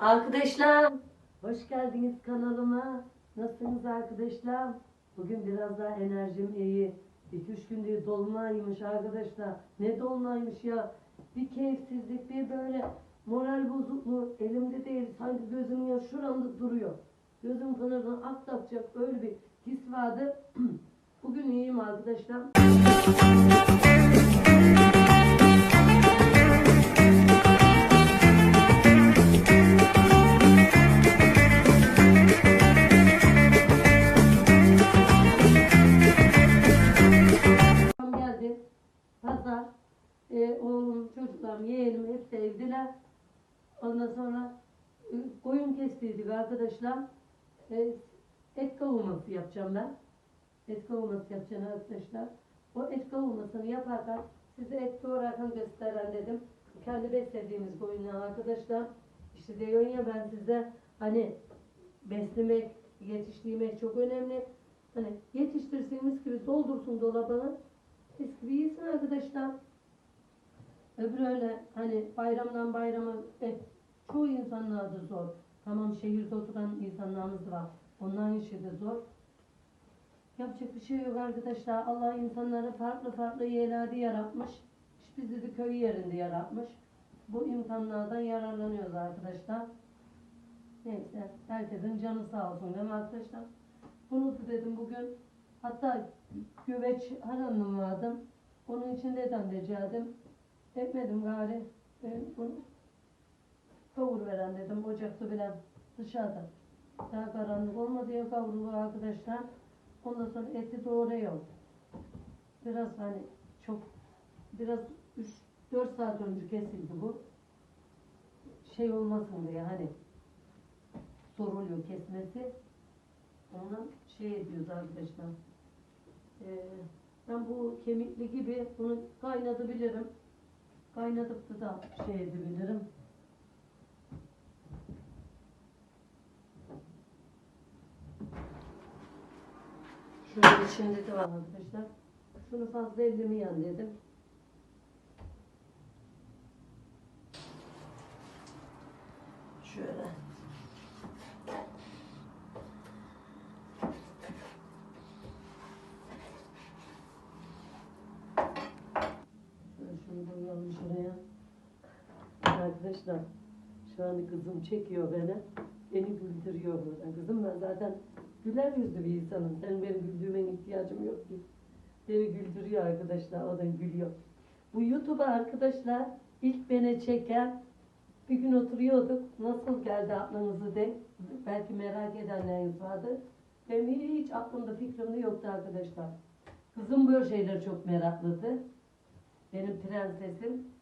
Arkadaşlar, hoş geldiniz kanalıma. Nasılsınız arkadaşlar? Bugün biraz daha enerjim iyi. 2-3 gündür dolunaymış arkadaşlar. Ne dolunaymış ya? Bir keyifsizlik, bir böyle moral bozukluğu. Elimde değil, sanki gözümün ya şuramda duruyor. Gözüm pınardan aktakacak öyle bir his vardı. Bugün iyiyim arkadaşlar. Çocuklarım, yeğenim hepsi evdiler. Ondan sonra e, koyun kestiydik arkadaşlar. E, et kavurması yapacağım ben. Et kavurması yapacağım arkadaşlar. O et kavurmasını yaparken size et doğrarken gösteren dedim. Kendi beslediğimiz koyunlar arkadaşlar. İşte diyorum ya ben size hani beslemek, yetiştirmek çok önemli. Hani yetiştirdiğimiz gibi doldursun dolabını. Gibi yesin arkadaşlar. Öbür öyle hani bayramdan bayrama et, çoğu insanlarda zor. Tamam şehirde oturan insanlarımız var. Onların işi de zor. Yapacak bir şey yok arkadaşlar. Allah insanları farklı farklı yerlerde yaratmış. İşte bizi de köy yerinde yaratmış. Bu imkanlardan yararlanıyoruz arkadaşlar. Neyse herkesin canı sağ olsun değil mi arkadaşlar? Bunu dedim bugün. Hatta güveç haramım vardı. Onun için neden becerdim. Etmedim gari. Ben bunu kavur veren dedim. Ocakta bilen dışarıda. Daha karanlık olma diye kavrulur arkadaşlar. Ondan sonra eti doğruyor. Biraz hani çok biraz 3-4 saat önce kesildi bu. Şey olmasın diye hani zor oluyor kesmesi. Ondan şey ediyoruz arkadaşlar. Ee, ben bu kemikli gibi bunu kaynatabilirim. Kaynatıp da şey edebilirim. Şunun içinde de var arkadaşlar. Şunu fazla ellemeyen dedim. Şöyle. Şöyle Arkadaşlar şu an kızım çekiyor beni. Beni güldürüyor burada. Kızım ben zaten güler yüzlü bir insanım. Senin benim güldürmene ihtiyacım yok ki. Beni güldürüyor arkadaşlar. O da gülüyor. Bu YouTube'a arkadaşlar ilk beni çeken bir gün oturuyorduk. Nasıl geldi aklınızı de. Belki merak edenleriniz vardı. Benim hiç aklımda fikrimde yoktu arkadaşlar. Kızım böyle şeyler çok meraklıdı. Benim prensesim.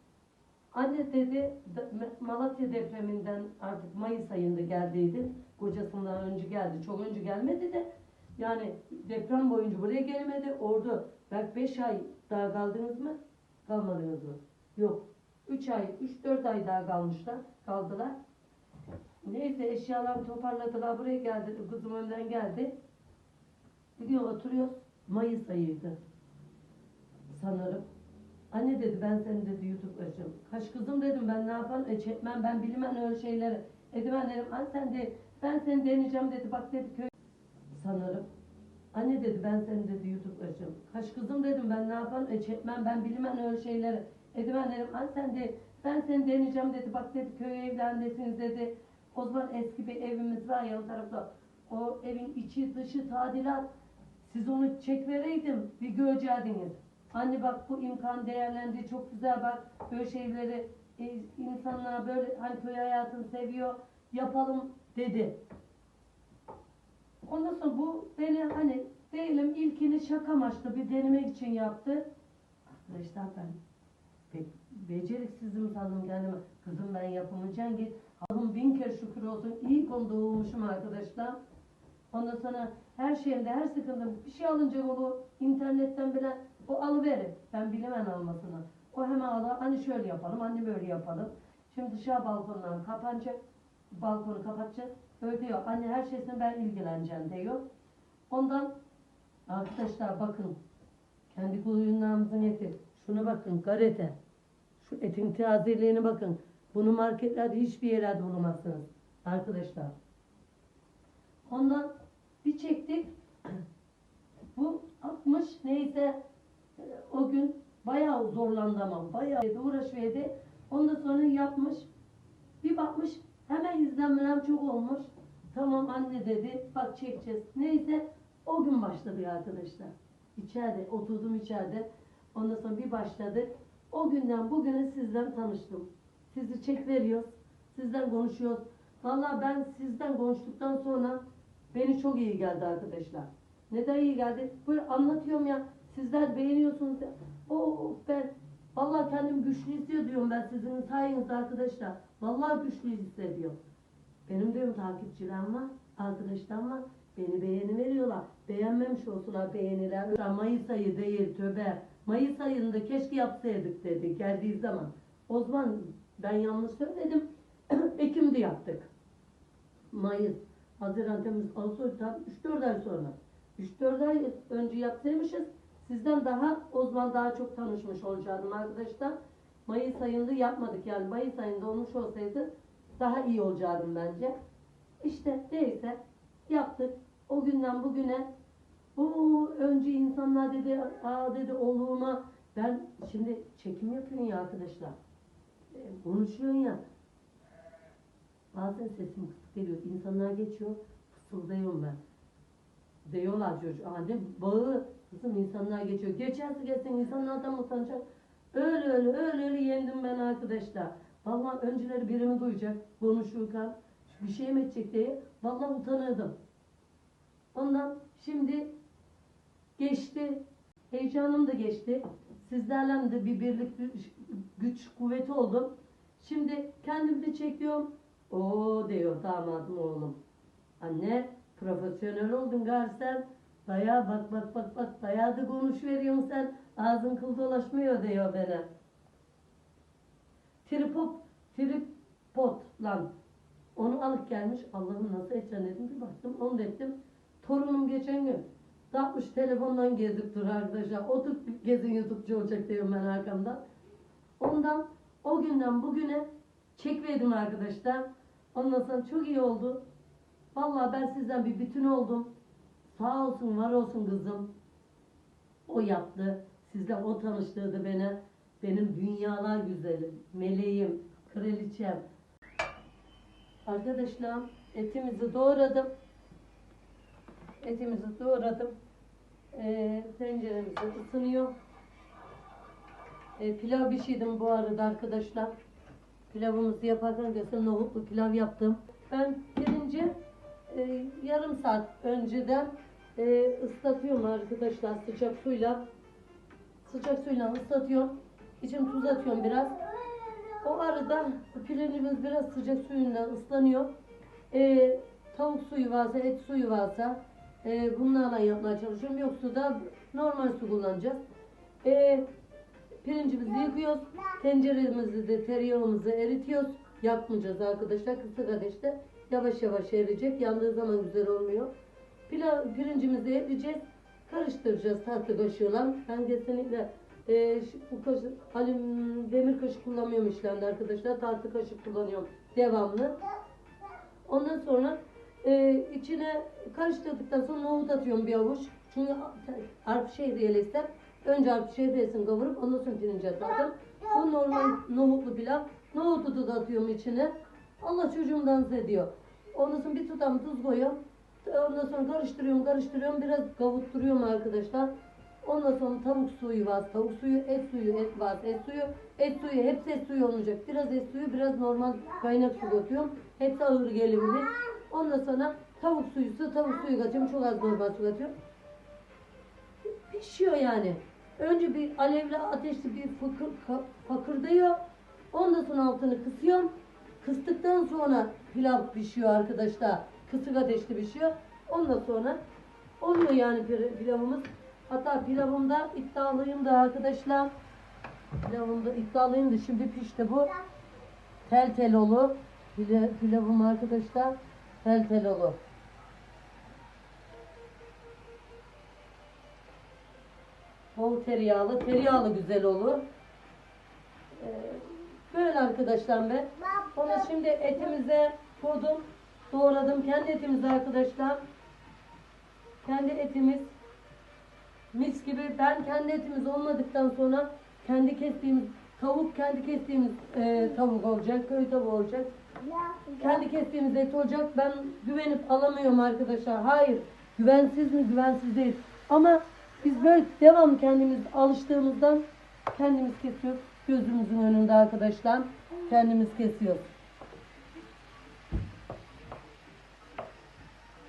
Anne dedi "Da- Malatya depreminden artık Mayıs ayında geldiydi. Kocasından önce geldi. Çok önce gelmedi de yani deprem boyunca buraya gelmedi. Orada belki 5 ay daha kaldınız mı? Kalmadınız mı? Yok. 3 ay, 3-4 ay daha kalmışlar. Kaldılar. Neyse eşyalarını toparladılar. Buraya geldi. Kızım önden geldi. Gidiyor oturuyor. Mayıs ayıydı. Sanırım. Anne dedi ben seni dedi YouTube'laşım. Kaç kızım dedim ben ne yapayım? E çekmem ben bilmem öyle şeyleri. E ben dedim an sen de ben seni deneyeceğim dedi. Bak dedi köy sanırım. Anne dedi ben seni dedi YouTube'laşım. Kaç kızım dedim ben ne yapayım? E çekmem ben bilmem öyle şeyleri. E ben dedim an sen de ben seni deneyeceğim dedi. Bak dedi köy evlendesiniz dedi. O zaman eski bir evimiz var yan tarafta. O evin içi dışı tadilat. Siz onu çek vereydim bir göreceydiniz. Anne bak bu imkan değerlendi çok güzel bak böyle şeyleri e, insanlar böyle hani köy hayatını seviyor yapalım dedi. Ondan sonra bu beni hani diyelim ilkini şaka amaçlı bir denemek için yaptı. Arkadaşlar ben pek beceriksizim sandım kendimi. Kızım ben yapamayacağım git. Allah'ım bin kere şükür olsun. İyi konuda doğmuşum arkadaşlar. Ondan sonra her şeyimde, her sıkıntım bir şey alınca onu internetten bile o alıverir. Ben bilemem almasını. O hemen alır. Hani şöyle yapalım, hani böyle yapalım. Şimdi dışarı balkondan kapanacak. Balkonu kapatacağız. Öyle diyor. Anne her şeysine ben ilgileneceğim diyor. Ondan arkadaşlar bakın. Kendi koyunlarımızın eti. Şuna bakın garete. Şu etin tazeliğine bakın. Bunu marketlerde hiçbir yerde bulamazsınız. arkadaşlar. Ondan bir çektik. Bu 60 neyse o gün bayağı zorlandı ama bayağı uğraşıyordu. Ondan sonra yapmış. Bir bakmış hemen izlenmeler çok olmuş. Tamam anne dedi bak çekeceğiz. Neyse o gün başladı arkadaşlar. İçeride oturdum içeride. Ondan sonra bir başladık. O günden bugüne sizden tanıştım. Sizi çek veriyoruz. Sizden konuşuyoruz. Vallahi ben sizden konuştuktan sonra beni çok iyi geldi arkadaşlar. Neden iyi geldi? Böyle anlatıyorum ya. Sizler beğeniyorsunuz ya. O ben vallahi kendimi güçlü hissediyorum ben sizin sayenizde arkadaşlar. Vallahi güçlü hissediyorum. Benim diyorum takipçilerim var, arkadaşlarım var. Beni beğeni veriyorlar. Beğenmemiş olsalar beğeniler. Mayıs ayı değil tövbe. Mayıs ayında keşke yapsaydık dedi geldiği zaman. O zaman ben yanlış söyledim. Ekim'de yaptık. Mayıs, Haziran, Temmuz, Ağustos tam 3-4 ay sonra. 3-4 ay önce yapsaymışız. Sizden daha o zaman daha çok tanışmış olacaktım arkadaşlar. Mayıs ayında yapmadık yani Mayıs ayında olmuş olsaydı daha iyi olacaktım bence. İşte neyse yaptık. O günden bugüne bu önce insanlar dedi aa dedi olduğuma ben şimdi çekim yapıyorum ya arkadaşlar. E, konuşuyorsun ya. Bazen sesim kısık geliyor. İnsanlar geçiyor. Fısıldıyorum ben. Diyorlar çocuk. Anne bağı kızım insanlar geçiyor. Geçerse geçsin insanlardan utanacak. Öyle öyle öyle öyle yendim ben arkadaşlar. Vallahi önceleri birini duyacak konuşurken bir şey mi edecek diye vallahi utanırdım. Ondan şimdi geçti. Heyecanım da geçti. Sizlerle de bir birlik bir güç kuvveti oldum. Şimdi kendim de çekiyorum. O diyor damadım oğlum. Anne profesyonel oldun gar sen. Bayağı bak bak bak bak bayağı da konuş veriyorsun sen. Ağzın kıl dolaşmıyor diyor bana. Tripod, tripod lan. Onu alıp gelmiş. Allah'ım nasıl edeceğim dedim. Bir baktım onu da ettim. Torunum geçen gün takmış telefondan gezip dur arkadaşlar. Otur gezin YouTube'cu olacak diyorum ben arkamda. Ondan o günden bugüne çekmedim arkadaşlar. Ondan sonra çok iyi oldu. Vallahi ben sizden bir bütün oldum. Sağ olsun var olsun kızım. O yaptı. Sizle o tanıştırdı beni. Benim dünyalar güzeli, meleğim, kraliçem. Arkadaşlar etimizi doğradım. Etimizi doğradım. Ee, tenceremiz ısınıyor. Ee, pilav pişirdim bu arada arkadaşlar. Pilavımızı yaparken göstereyim nohutlu pilav yaptım. Ben pirinci e, yarım saat önceden e, ıslatıyorum arkadaşlar sıcak suyla. Sıcak suyla ıslatıyorum. İçine tuz atıyorum biraz. O arada pirincimiz biraz sıcak suyuyla ıslanıyor. E, tavuk suyu varsa, et suyu varsa e, bunlarla yapmaya çalışıyorum. Yoksa da normal su kullanacağız. E, pirincimizi yıkıyoruz. Tenceremizi de tereyağımızı eritiyoruz. Yakmayacağız arkadaşlar. Kısık ateşte yavaş yavaş eriyecek. Yandığı zaman güzel olmuyor. Pilav, pirincimizi eriyeceğiz. Karıştıracağız tahta kaşığıyla. Ben kesinlikle e, bu kaşık, alüm, demir kaşık kullanmıyorum işlemde arkadaşlar. Tahta kaşık kullanıyorum devamlı. Ondan sonra e, içine karıştırdıktan sonra nohut atıyorum bir avuç. Çünkü arp şehriyeliysem önce arp şehriyesini kavurup ondan sonra pirinci atardım. Bu normal nohutlu pilav. Nohutu da atıyorum içine. Allah çocuğumdan ediyor. Ondan sonra bir tutam tuz koyuyorum. Ondan sonra karıştırıyorum, karıştırıyorum. Biraz kavutturuyorum arkadaşlar. Ondan sonra tavuk suyu var, tavuk suyu, et suyu, et var, et suyu, et suyu, hepsi et suyu olacak. Biraz et suyu, biraz normal kaynak su katıyorum. Hepsi ağır gelimli. Ondan sonra tavuk suyu, tavuk suyu katıyorum. Çok az normal su katıyorum. Pişiyor yani. Önce bir alevli ateşli bir fakır, fakırdıyor. Ondan sonra altını kısıyorum. Kıstıktan sonra pilav pişiyor arkadaşlar. Kısık ateşli pişiyor. Ondan sonra oluyor yani pilavımız. Hatta pilavımda iddialıyım da arkadaşlar. Pilavımda iddialıyım da şimdi pişti bu. Tel tel olur. Pila- Pilavım arkadaşlar. Tel tel olur. Bol tereyağlı. Tereyağlı güzel olur. Ee, böyle arkadaşlar ben. Onu şimdi etimize koydum. Doğradım. Kendi etimiz arkadaşlar. Kendi etimiz. Mis gibi ben kendi etimiz olmadıktan sonra kendi kestiğimiz tavuk kendi kestiğimiz e, tavuk olacak, köy tavuğu olacak. Kendi kestiğimiz et olacak. Ben güvenip alamıyorum arkadaşlar. Hayır. Güvensiz mi? Güvensiz değil. Ama biz böyle devam kendimiz alıştığımızdan kendimiz kesiyoruz. Gözümüzün önünde arkadaşlar. Kendimiz kesiyoruz.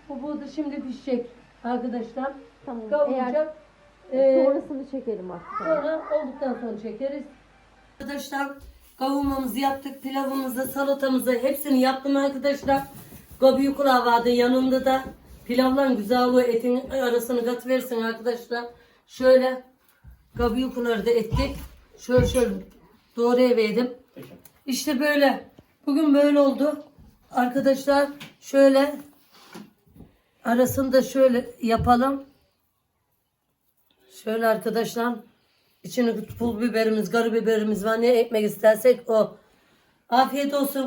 Bu burada şimdi pişecek arkadaşlar. Tamam. Eğer Kavrulacak. Ee, sonrasını çekelim artık. Sonra olduktan sonra çekeriz. Arkadaşlar kavurmamızı yaptık. Pilavımızı, salatamızı hepsini yaptım arkadaşlar. Gabiyu kulağı vardı yanında da. Pilavla güzel oluyor. Etin arasını katıversin arkadaşlar. Şöyle gabiyu kulağı da ettik. Şöyle şöyle doğrayıverdim. İşte böyle. Bugün böyle oldu. Arkadaşlar şöyle arasını da şöyle yapalım. Şöyle arkadaşlar içine pul biberimiz, garı biberimiz var. Ne ekmek istersek o. Afiyet olsun.